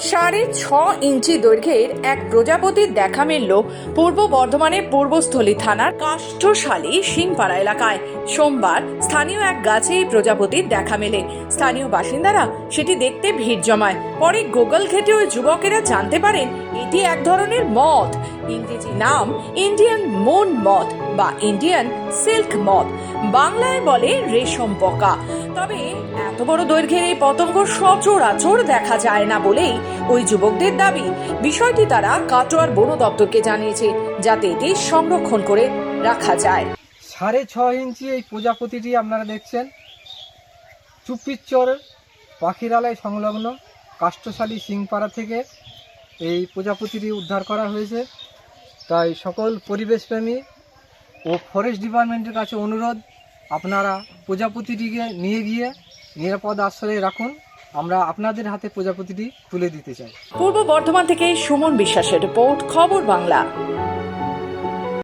সাড়ে ছ ইঞ্চি দৈর্ঘ্যের এক প্রজাপতির দেখা মিলল পূর্ব বর্ধমানের পূর্বস্থলী থানার কাষ্ঠশালী সিংপাড়া এলাকায়। সোমবার স্থানীয় এক গাছে এই প্রজাপতির দেখা মেলে। স্থানীয় বাসিন্দারা সেটি দেখতে ভিড় জমায়। পরে গুগল ঘেটে ওই যুবকেরা জানতে পারেন, এটি এক ধরনের মথ ইংরেজি নাম ইন্ডিয়ান মুন মথ বা ইন্ডিয়ান সিল্ক মথ বাংলায় বলে রেশম পোকা। তবে এত বড় দৈর্ঘ্যের এই পতঙ্গ সচরাচর দেখা যায় না বলেই ওই যুবকদের দাবি। বিষয়টি তারা কাটোয়ার বন দপ্তরকে জানিয়েছে, যাতে এটি সংরক্ষণ করে রাখা যায়। সাড়ে ছ ইঞ্চি এই প্রজাপতিটি আপনারা দেখছেন। চুপিচর পাখিরালয় সংলগ্ন কাষ্ঠশালী সিংপাড়া থেকে এই প্রজাপতিটি উদ্ধার করা হয়েছে। তাই সকল পরিবেশপ্রেমী ও ফরেস্ট ডিপার্টমেন্টের কাছে অনুরোধ, আপনারা প্রজাপতিটিকে নিয়ে গিয়ে নিরাপদ আশ্রয়ে রাখুন। আমরা আপনাদের হাতে প্রজাপতিটি তুলে দিতে চাই। পূর্ব বর্ধমান থেকে সুমন বিশ্বাসের রিপোর্ট, খবর বাংলা।